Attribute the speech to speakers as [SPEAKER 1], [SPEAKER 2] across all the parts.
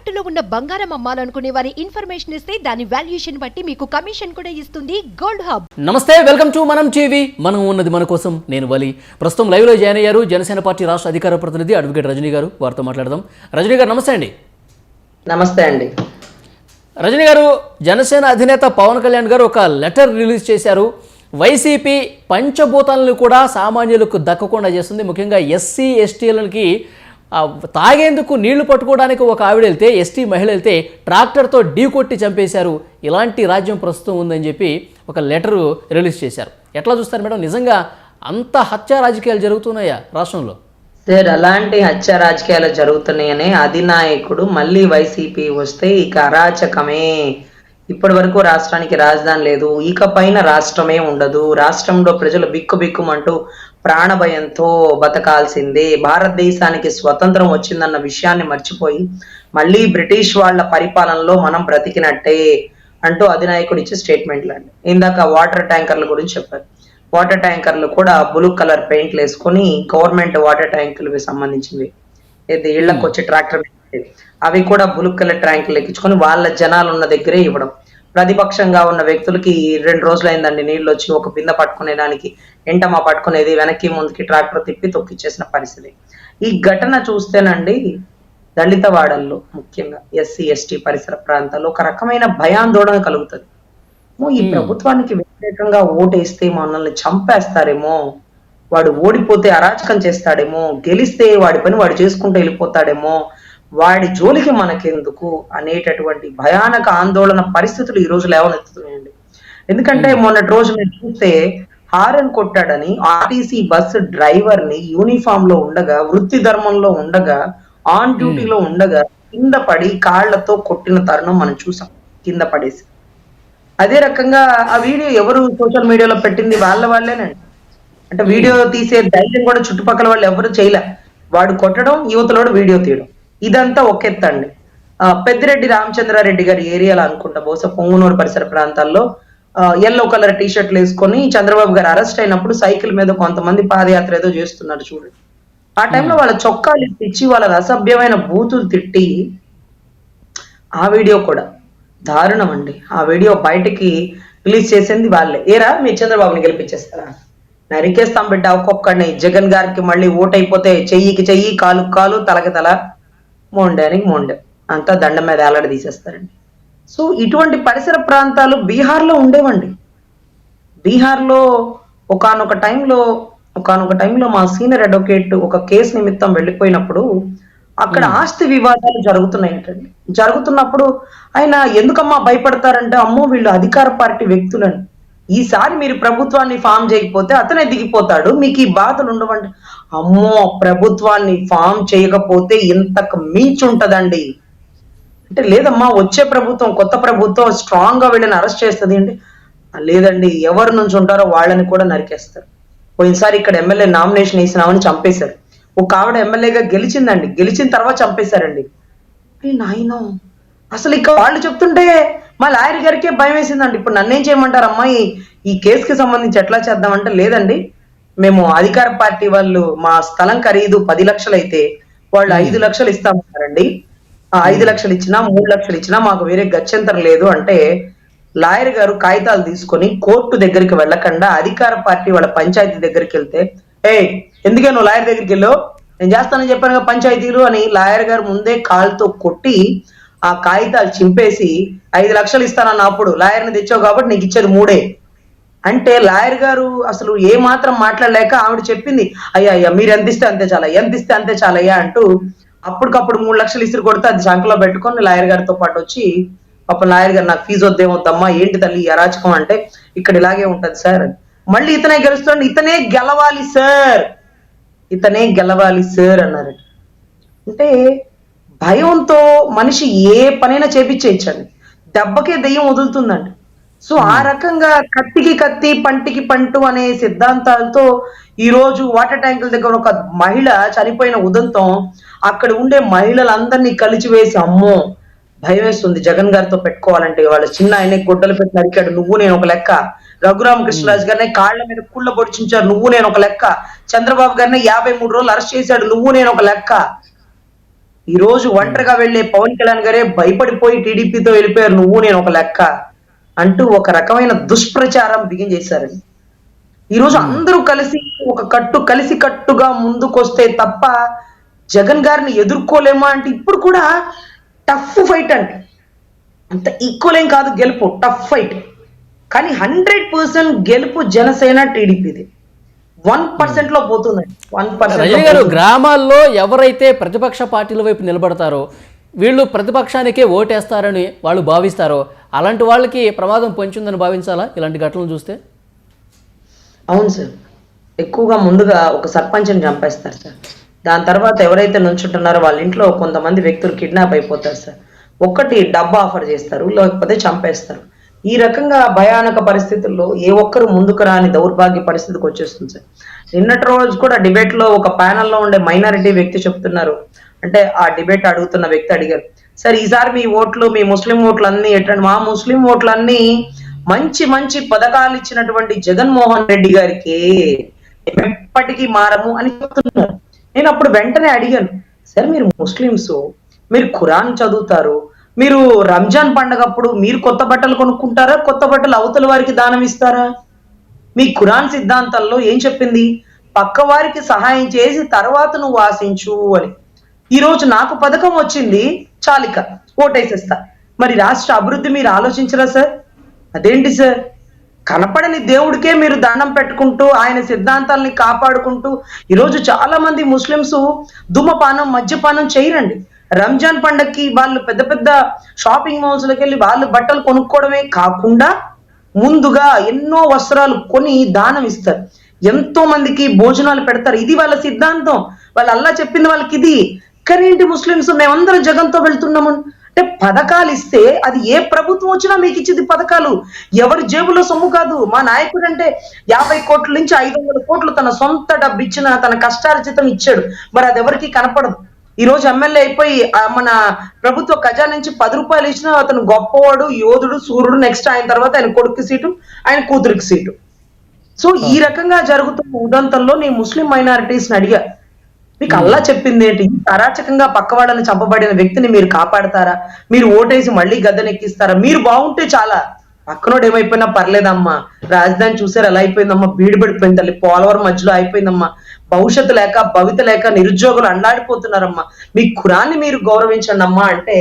[SPEAKER 1] తాకట్టులో ఉన్న బంగారం అమ్మాలనుకునే వారి ఇన్ఫర్మేషన్ ఇస్తే దాని వాల్యుయేషన్ బట్టి మీకు కమిషన్ కూడా ఇస్తుంది గోల్డ్ హబ్.
[SPEAKER 2] నమస్తే వెల్కమ్ టు మనం టీవీ. మనం ఉన్నది మన కోసం నేను వలి. ప్రస్తుతం లైవ్లో జాయిన్ అయ్యారు జనసేన పార్టీ రాష్ట్ర అధికార ప్రతినిధి అడ్వకేట్ రజనీ గారు. వారితో మాట్లాడదాం. రజనీ గారు నమస్తే అండి.
[SPEAKER 3] నమస్తే అండి.
[SPEAKER 2] రజనీ గారు జనసేన అధినేత పవన్ కళ్యాణ్ గారు ఒక లెటర్ రిలీజ్ చేశారు. వైసీపీ పంచభూతాలను కూడా సామాన్యులకు దక్కకుండా చేస్తుంది. ముఖ్యంగా ఎస్సీ ఎస్టీలకి తాగేందుకు నీళ్ళు పట్టుకోవడానికి ఒక ఆవిడ వెళ్తే ఎస్టీ మహిళ వెళ్తే ట్రాక్టర్తో ఢీ కొట్టి చంపేశారు. ఇలాంటి రాజ్యం ప్రస్తుతం ఉందని చెప్పి ఒక లెటరు రిలీజ్ చేశారు. ఎట్లా చూస్తారు మేడం? నిజంగా అంత హత్య రాజకీయాలు జరుగుతున్నాయా రాష్ట్రంలో?
[SPEAKER 3] సార్ అలాంటి హత్య రాజకీయాలు జరుగుతున్నాయని అధినాయకుడు మళ్ళీ వైసీపీ వస్తే ఇక అరాచకమే. ఇప్పటి వరకు రాష్ట్రానికి రాజధాని లేదు. ఇక పైన రాష్ట్రమే ఉండదు. రాష్ట్రంలో ప్రజలు బిక్కు బిక్కుమంటూ ప్రాణభయంతో బతకాల్సిందే. భారతదేశానికి స్వతంత్రం వచ్చిందన్న విషయాన్ని మర్చిపోయి మళ్ళీ బ్రిటిష్ వాళ్ళ పరిపాలనలో మనం బ్రతికినట్టే అంటూ అధినాయకుడు ఇచ్చే స్టేట్మెంట్లు అండి. ఇందాక వాటర్ ట్యాంకర్ల గురించి చెప్పారు. వాటర్ ట్యాంకర్లు కూడా బ్లూ కలర్ పెయింట్లు వేసుకొని గవర్నమెంట్ వాటర్ ట్యాంకులకి సంబంధించింది ఏది ఇళ్ళకు ట్రాక్టర్ అవి కూడా బ్లూ కలర్ ట్యాంకులు ఎక్కించుకొని వాళ్ళ జనాలు ఉన్న దగ్గరే ఇవ్వడం. ప్రతిపక్షంగా ఉన్న వ్యక్తులకి రెండు రోజులు అయిందండి నీళ్ళు వచ్చి ఒక బిందె పట్టుకునేదానికి ఎంటమా పట్టుకునేది వెనక్కి ముందుకి ట్రాక్టర్ తిప్పి తొక్కిచ్చేసిన పరిస్థితి. ఈ ఘటన చూస్తేనండి దళిత వాడల్లో ముఖ్యంగా ఎస్సీ ఎస్టీ పరిసర ప్రాంతాల్లో ఒక రకమైన భయాందోళన కలుగుతుంది. ఈ ప్రభుత్వానికి వ్యతిరేకంగా ఓటేస్తే మనల్ని చంపేస్తారేమో వాడు ఓడిపోతే అరాచకం చేస్తాడేమో గెలిస్తే వాడి పని వాడు చేసుకుంటూ వెళ్ళిపోతాడేమో వాడి జోలికి మనకెందుకు అనేటటువంటి భయానక ఆందోళన పరిస్థితులు ఈ రోజు లేవనెత్తుతున్నాయండి. ఎందుకంటే మొన్నటి రోజు మీరు చూస్తే హారన్ కొట్టాడని ఆర్టీసీ బస్సు డ్రైవర్ని యూనిఫామ్లో ఉండగా వృత్తి ధర్మంలో ఉండగా ఆన్ డ్యూటీలో ఉండగా కింద పడి కాళ్ళతో కొట్టిన తరుణం మనం చూసాం కింద పడేసి. అదే రకంగా ఆ వీడియో ఎవరు సోషల్ మీడియాలో పెట్టింది వాళ్ళ వాళ్ళేనండి. అంటే వీడియో తీసే ధైర్యం కూడా చుట్టుపక్కల వాళ్ళు ఎవరు చేయలే. వాడు కొట్టడం యువతలోడు వీడియో తీయడం. ఇదంతా ఒకెత్తండి పెద్దిరెడ్డి రామచంద్రారెడ్డి గారి ఏరియాలో అనుకుంటా బహుశా పొంగునూరు పరిసర ప్రాంతాల్లో ఎల్లో కలర్ టీ షర్ట్లు వేసుకొని చంద్రబాబు గారు అరెస్ట్ అయినప్పుడు సైకిల్ మీద కొంతమంది పాదయాత్ర ఏదో చేస్తున్నారు చూడండి. ఆ టైంలో వాళ్ళ చొక్కాలు ఇచ్చి వాళ్ళ అసభ్యమైన బూతులు తిట్టి ఆ వీడియో కూడా దారుణం అండి. ఆ వీడియో బయటికి రిలీజ్ చేసింది వాళ్ళే. ఏరా మీ చంద్రబాబుని గెలిపించేస్తారా? నరికేస్తాం బిడ్డ ఒక్కొక్కడిని. జగన్ గారికి మళ్ళీ ఓటైపోతే చెయ్యికి చెయ్యి కాలు కాలు తలకి తల. మోండానికి మోండే. అంతా దండం మీద ఏలాడ తీసేస్తారండి. సో ఇటువంటి పరిసర ప్రాంతాలు బీహార్లో ఉండేవండి. బీహార్లో ఒకానొక టైంలో ఒకానొక టైంలో మా సీనియర్ అడ్వకేట్ ఒక కేసు నిమిత్తం వెళ్ళిపోయినప్పుడు అక్కడ ఆస్తి వివాదాలు జరుగుతున్నాయటండి. జరుగుతున్నప్పుడు ఆయన ఎందుకమ్మా భయపడతారంటే అమ్మో వీళ్ళు అధికార పార్టీ వ్యక్తులని. ఈసారి మీరు ప్రభుత్వాన్ని ఫామ్ చేయకపోతే అతనే దిగిపోతాడు మీకు ఈ బాధలు ఉండవండి. అమ్మో ప్రభుత్వాన్ని ఫామ్ చేయకపోతే ఇంతకు మించి ఉంటదండి. అంటే లేదమ్మా వచ్చే ప్రభుత్వం కొత్త ప్రభుత్వం స్ట్రాంగ్గా వీళ్ళని అరెస్ట్ చేస్తుంది అండి లేదండి ఎవరి నుంచి ఉంటారో వాళ్ళని కూడా నరికేస్తారు. పోయినసారి ఇక్కడ ఎమ్మెల్యే నామినేషన్ వేసినామని చంపేశారు. ఒక ఆవిడ ఎమ్మెల్యేగా గెలిచిందండి. గెలిచిన తర్వాత చంపేశారండి. నాయన అసలు ఇక వాళ్ళు చెప్తుంటే మా లాయర్ గారికే భయం వేసిందండి. ఇప్పుడు నన్నేం చేయమంటారు అమ్మాయి ఈ కేసుకి సంబంధించి ఎట్లా చేద్దామంటే లేదండి. మేము అధికార పార్టీ వాళ్ళు మా స్థలం ఖరీదు పది లక్షలు అయితే వాళ్ళు ఐదు లక్షలు ఇస్తామన్నారండి. ఆ ఐదు లక్షలు ఇచ్చినా మూడు లక్షలు ఇచ్చినా మాకు వేరే గత్యంతరం లేదు అంటే లాయర్ గారు కాగితాలు తీసుకొని కోర్టు దగ్గరికి వెళ్ళకుండా అధికార పార్టీ వాళ్ళ పంచాయతీ దగ్గరికి వెళ్తే ఏ ఎందుకే నువ్వు లాయర్ దగ్గరికి వెళ్ళావు? నేను చేస్తానని చెప్పాను కదా పంచాయతీలు అని లాయర్ గారు ముందే కాలుతో కొట్టి ఆ కాగితాలు చింపేసి ఐదు లక్షలు ఇస్తానన్న అప్పుడు లాయర్ని తెచ్చావు కాబట్టి నీకు ఇచ్చేది మూడే. అంటే లాయర్ గారు అసలు ఏ మాత్రం మాట్లాడలేక ఆవిడ చెప్పింది అయ్యా అయ్యా మీరు ఎంత ఇస్తే అంతే చాలా ఎంత ఇస్తే అంతే చాలయ్యా అంటూ అప్పటికప్పుడు మూడు లక్షలు ఇసురు కొడితే అది శంకలో పెట్టుకొని లాయర్ గారితో పాటు వచ్చి పాపం లాయర్ గారు నాకు ఫీజు వద్దేమొద్దమ్మా ఏంటి తల్లి అరాచకం అంటే ఇక్కడ ఇలాగే ఉంటది సార్ మళ్ళీ ఇతనే గెలుస్తాడు ఇతనే గెలవాలి సార్ ఇతనే గెలవాలి సార్ అన్నారు. అంటే భయంతో మనిషి ఏ పనైనా చేపించేయచ్చండి. దెబ్బకే దెయ్యం వదులుతుందండి. సో ఆ రకంగా కత్తికి కత్తి పంటికి పంటు అనే సిద్ధాంతాలతో ఈ రోజు వాటర్ ట్యాంకుల దగ్గర ఒక మహిళ చనిపోయిన ఉదంతం అక్కడ ఉండే మహిళలందరినీ కలిచివేసి అమ్మో భయం వేస్తుంది. జగన్ గారితో పెట్టుకోవాలంటే వాళ్ళ చిన్న ఆయనే గుడ్డలు పెట్టి నరికాడు. నువ్వు నేను ఒక లెక్క. రఘురామకృష్ణరాజు గారిని కాళ్ళ మీద కుళ్ళ పొడిచించారు నువ్వు నేను ఒక లెక్క. చంద్రబాబు గారిని యాభై మూడు రోజులు అరెస్ట్ చేశాడు. నువ్వు నేను ఒక లెక్క. ఈ రోజు ఒంటరిగా వెళ్ళే పవన్ కళ్యాణ్ గారే భయపడిపోయి టీడీపీతో వెళ్ళిపోయారు. నువ్వు నేను ఒక లెక్క. అంటూ ఒక రకమైన దుష్ప్రచారం బిగిన్ చేశారండి ఈ రోజు అందరూ కలిసి ఒక కట్టు కలిసి కట్టుగా ముందుకొస్తే తప్ప జగన్ గారిని ఎదుర్కోలేమా అంటే ఇప్పుడు కూడా టఫ్ ఫైట్ అండి. అంత ఈక్వల్ ఏం కాదు గెలుపు టఫ్ ఫైట్. కానీ హండ్రెడ్ పర్సెంట్ గెలుపు జనసేన టీడీపీది. వన్ పర్సెంట్లో పోతుందండి. వన్ పర్సెంట్
[SPEAKER 2] గ్రామాల్లో ఎవరైతే ప్రతిపక్ష పార్టీల వైపు నిలబడతారో వీళ్ళు ప్రతిపక్షానికే ఓటేస్తారని వాళ్ళు భావిస్తారో అలాంటి వాళ్ళకి ప్రమాదం పొంచుందని భావించాలా? ఇలాంటి ఘటనలు చూస్తే?
[SPEAKER 3] అవును సార్. ఎక్కువగా ముందుగా ఒక సర్పంచ్ని చంపేస్తారు సార్. దాని తర్వాత ఎవరైతే నుంచుంటున్నారో వాళ్ళ ఇంట్లో కొంతమంది వ్యక్తులు కిడ్నాప్ అయిపోతారు సార్. ఒక్కటి డబ్బా ఆఫర్ చేస్తారు లేకపోతే చంపేస్తారు. ఈ రకంగా భయానక పరిస్థితుల్లో ఏ ఒక్కరు ముందుకు రాని దౌర్భాగ్య పరిస్థితికి వచ్చేస్తుంది సార్. నిన్నటి రోజు కూడా డిబేట్లో ఒక ప్యానల్లో ఉండే మైనారిటీ వ్యక్తి చెప్తున్నారు. అంటే ఆ డిబేట్ అడుగుతున్న వ్యక్తి అడిగారు సరే ఈసారి మీ ఓట్లు మీ ముస్లిం ఓట్లు అన్ని ఎట్టండి? మా ముస్లిం ఓట్లు అన్ని మంచి మంచి పథకాలు ఇచ్చినటువంటి జగన్మోహన్ రెడ్డి గారికి ఎప్పటికీ మారము అని చెప్తున్నారు. నేను అప్పుడు వెంటనే అడిగాను సార్ మీరు ముస్లిమ్స్ మీరు ఖురాన్ చదువుతారు మీరు రంజాన్ పండగప్పుడు మీరు కొత్త బట్టలు కొనుక్కుంటారా? కొత్త బట్టలు అవతల వారికి దానం ఇస్తారా? మీ ఖురాన్ సిద్ధాంతంలో ఏం చెప్పింది? పక్క వారికి సహాయం చేసి తర్వాత నువ్వు ఆశించు అని. ఈ రోజు నాకు పథకం వచ్చింది చాలిక ఓటేసేస్తా. మరి రాష్ట్ర అభివృద్ధి మీరు ఆలోచించరా సార్? అదేంటి సార్? కనపడని దేవుడికే మీరు దండం పెట్టుకుంటూ ఆయన సిద్ధాంతాలని కాపాడుకుంటూ ఈరోజు చాలా మంది ముస్లిమ్స్ ధూమపానం మద్యపానం చేయరండి. రంజాన్ పండక్కి వాళ్ళు పెద్ద పెద్ద షాపింగ్ మాల్స్లోకి వెళ్ళి వాళ్ళు బట్టలు కొనుక్కోవడమే కాకుండా ముందుగా ఎన్నో వస్త్రాలు కొని దానం ఇస్తారు. ఎంతో మందికి భోజనాలు పెడతారు. ఇది వాళ్ళ సిద్ధాంతం. వాళ్ళు అల్లా చెప్పింది వాళ్ళకి ఇది ఏంటి ముస్లిమ్స్? మేమందరం జగన్తో వెళ్తున్నాము. అంటే పథకాలు ఇస్తే అది ఏ ప్రభుత్వం వచ్చినా మీకు ఇచ్చింది పథకాలు. ఎవరి జేబులో సొమ్ము కాదు. మా నాయకుడు అంటే యాభై కోట్ల నుంచి ఐదు వందల కోట్లు తన సొంత డబ్బు ఇచ్చిన తన కష్టార్జితం ఇచ్చాడు. మరి అది ఎవరికి కనపడదు. ఈ రోజు ఎమ్మెల్యే అయిపోయి మన ప్రభుత్వ ఖజానా నుంచి పది రూపాయలు ఇచ్చినా అతను గొప్పవాడు యోధుడు సూర్యుడు నెక్స్ట్ ఆయన తర్వాత ఆయన కొడుకు సీటు ఆయన కూతురికి సీటు. సో ఈ రకంగా జరుగుతున్న ఉదంతంలో నేను ముస్లిం మైనారిటీస్ని అడిగా. మీకు అల్లా చెప్పింది ఏంటి? అరాచకంగా పక్కవాడని చంపబడిన వ్యక్తిని మీరు కాపాడతారా? మీరు ఓటేసి మళ్ళీ గద్దెనెక్కిస్తారా? మీరు బాగుంటే చాలా. పక్కనోడు ఏమైపోయినా పర్లేదమ్మా. రాజధాని చూసారు ఎలా అయిపోయిందమ్మా. బీడు పడిపోయింది తల్లి. పోలవరం మధ్యలో అయిపోయిందమ్మా. భవిష్యత్తు లేక భవిత లేక నిరుద్యోగులు అండాడిపోతున్నారమ్మా మీ ఖురాన్ని మీరు గౌరవించండి అమ్మా అంటే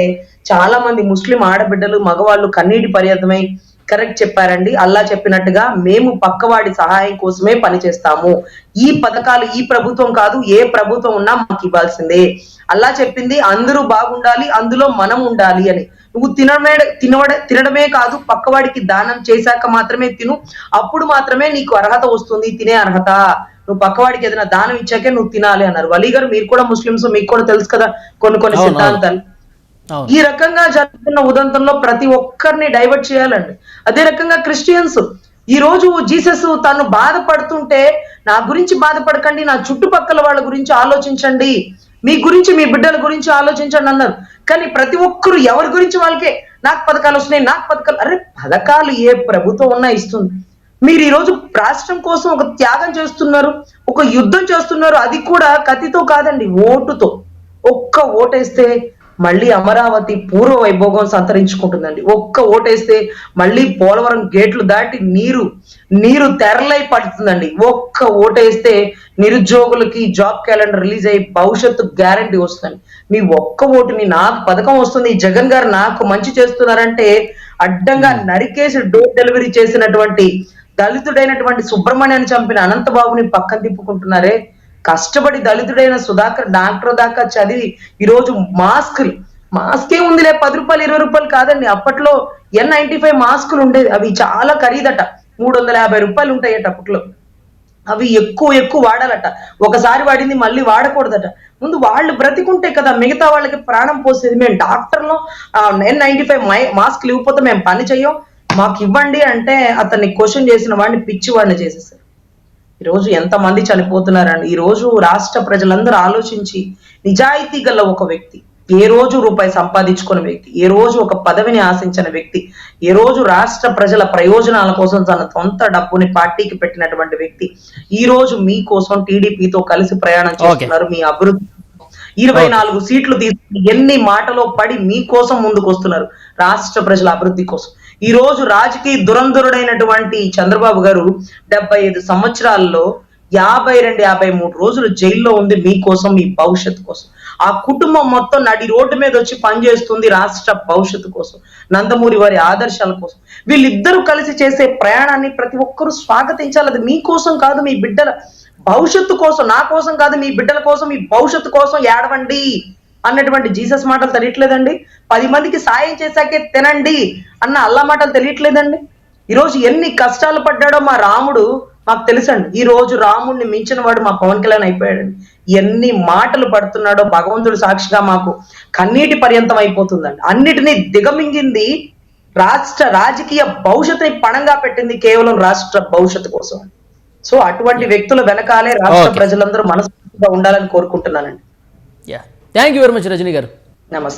[SPEAKER 3] చాలా మంది ముస్లిం ఆడబిడ్డలు మగవాళ్ళు కన్నీటి పర్యంతమై కరెక్ట్ చెప్పారండి. అల్లా చెప్పినట్టుగా మేము పక్కవాడి సహాయం కోసమే పనిచేస్తాము. ఈ పథకాలు ఈ ప్రభుత్వం కాదు ఏ ప్రభుత్వం ఉన్నా మాకు ఇవ్వాల్సిందే. అల్లా చెప్పింది అందరూ బాగుండాలి అందులో మనం ఉండాలి అని. నువ్వు తినడమే తినవడ తినడమే కాదు పక్కవాడికి దానం చేశాక మాత్రమే తిను. అప్పుడు మాత్రమే నీకు అర్హత వస్తుంది తినే అర్హత. నువ్వు పక్కవాడికి ఏదైనా దానం ఇచ్చాకే నువ్వు తినాలి అన్నారు. వలీ గారు మీరు కూడా ముస్లిమ్స్ మీకు కూడా తెలుసు కదా కొన్ని కొన్ని. సిద్ధాంతాలు. ఈ రకంగా జరుగుతున్న ఉదంతంలో ప్రతి ఒక్కరిని డైవర్ట్ చేయాలండి. అదే రకంగా క్రిస్టియన్స్ ఈ రోజు జీసస్ తను బాధపడుతుంటే నా గురించి బాధపడకండి నా చుట్టుపక్కల వాళ్ళ గురించి ఆలోచించండి. మీ గురించి మీ బిడ్డల గురించి ఆలోచించండి అన్నారు. కానీ ప్రతి ఒక్కరు ఎవరి గురించి వాళ్ళకే? నాకు పథకాలు వస్తున్నాయి నాకు పథకాలు అరే పథకాలు ఏ ప్రభుత్వం ఉన్నా ఇస్తుంది. మీరు ఈ రోజు రాష్ట్రం కోసం ఒక త్యాగం చేస్తున్నారు ఒక యుద్ధం చేస్తున్నారు అది కూడా కత్తితో కాదండి ఓటుతో. ఒక్క ఓటేస్తే మళ్ళీ అమరావతి పూర్వ వైభోగం సంతరించుకుంటుందండి. ఒక్క ఓటేస్తే మళ్ళీ పోలవరం గేట్లు దాటి నీరు నీరు తెరలై పడుతుందండి. ఒక్క ఓటేస్తే నిరుద్యోగులకి జాబ్ క్యాలెండర్ రిలీజ్ అయ్యి భవిష్యత్తు గ్యారంటీ వస్తుందండి. మీ ఒక్క ఓటుని నాకు పథకం వస్తుంది. జగన్ గారు నాకు మంచి చేస్తున్నారంటే అడ్డంగా నరికేసి డోర్ డెలివరీ చేసినటువంటి దళితుడైనటువంటి సుబ్రహ్మణ్యాన్ని చంపిన అనంతబాబుని పక్కన తిప్పుకుంటున్నారే. కష్టపడి దళితుడైన సుధాకర్ డాక్టర్ దాకా చదివి ఈ రోజు మాస్కులు. మాస్కే ఉందిలే పది రూపాయలు ఇరవై రూపాయలు కాదండి. అప్పట్లో ఎన్ నైన్టీ ఫైవ్ మాస్కులు ఉండేది అవి చాలా ఖరీదట. మూడు వందల యాభై రూపాయలు ఉంటాయట అప్పట్లో. అవి ఎక్కువ ఎక్కువ వాడాలట. ఒకసారి వాడింది మళ్ళీ వాడకూడదట. ముందు వాళ్ళు బ్రతికుంటే కదా మిగతా వాళ్ళకి ప్రాణం పోసేది. మేము డాక్టర్లో ఎన్ నైన్టీ ఫైవ్ మాస్క్ ఇవ్వకపోతే మేము పని చెయ్యం. మాకు ఇవ్వండి అంటే అతన్ని క్వశ్చన్ చేసిన వాడిని పిచ్చి వాడిని చేసేసారు ఈ రోజు ఎంతమంది చనిపోతున్నారండి? ఈ రోజు రాష్ట్ర ప్రజలందరూ ఆలోచించి నిజాయితీ గల ఒక వ్యక్తి ఏ రోజు రూపాయి సంపాదించుకున్న వ్యక్తి ఏ రోజు ఒక పదవిని ఆశించిన వ్యక్తి ఏ రోజు రాష్ట్ర ప్రజల ప్రయోజనాల కోసం తన సొంత డబ్బుని పార్టీకి పెట్టినటువంటి వ్యక్తి ఈ రోజు మీకోసం టీడీపీతో కలిసి ప్రయాణం చేస్తున్నారు మీ అభివృద్ధి. ఇరవై నాలుగు సీట్లు తీసుకుని ఎన్ని మాటలో పడి మీకోసం ముందుకు వస్తున్నారు రాష్ట్ర ప్రజల అభివృద్ధి కోసం? ఈ రోజు రాజకీయ దురంధరుడైనటువంటి చంద్రబాబు గారు డెబ్బై ఐదు సంవత్సరాల్లో యాభై రెండు యాభై మూడు రోజులు జైల్లో ఉంది మీకోసం మీ భవిష్యత్తు కోసం. ఆ కుటుంబం మొత్తం నడి రోడ్డు మీద వచ్చి పనిచేస్తుంది రాష్ట్ర భవిష్యత్తు కోసం నందమూరి వారి ఆదర్శాల కోసం. వీళ్ళిద్దరూ కలిసి చేసే ప్రయాణాన్ని ప్రతి ఒక్కరూ స్వాగతించాలి. అది మీకోసం కాదు మీ బిడ్డల భవిష్యత్తు కోసం నా కోసం కాదు మీ బిడ్డల కోసం మీ భవిష్యత్తు కోసం ఏడవండి. అన్నటువంటి జీసస్ మాటలు తెలియట్లేదండి. పది మందికి సాయం చేశాకే తినండి అన్న అల్లా మాటలు తెలియట్లేదండి. ఈరోజు ఎన్ని కష్టాలు పడ్డాడో మా రాముడు మాకు తెలుసండి. ఈ రోజు రాముడిని మించిన వాడు మా పవన్ కళ్యాణ్ అయిపోయాడండి. ఎన్ని మాటలు పడుతున్నాడో భగవంతుడు సాక్షిగా మాకు కన్నీటి పర్యంతం అయిపోతుందండి. అన్నిటినీ దిగమింగింది రాష్ట్ర రాజకీయ భవిష్యత్తుని పణంగా పెట్టింది కేవలం రాష్ట్ర భవిష్యత్తు కోసం. సో అటువంటి వ్యక్తుల వెనకాలే రాష్ట్ర. ప్రజలందరూ మనస్ఫూర్తిగా ఉండాలని కోరుకుంటున్నానండి.
[SPEAKER 2] Yeah thank you very much Rajini garu
[SPEAKER 3] నమస్తే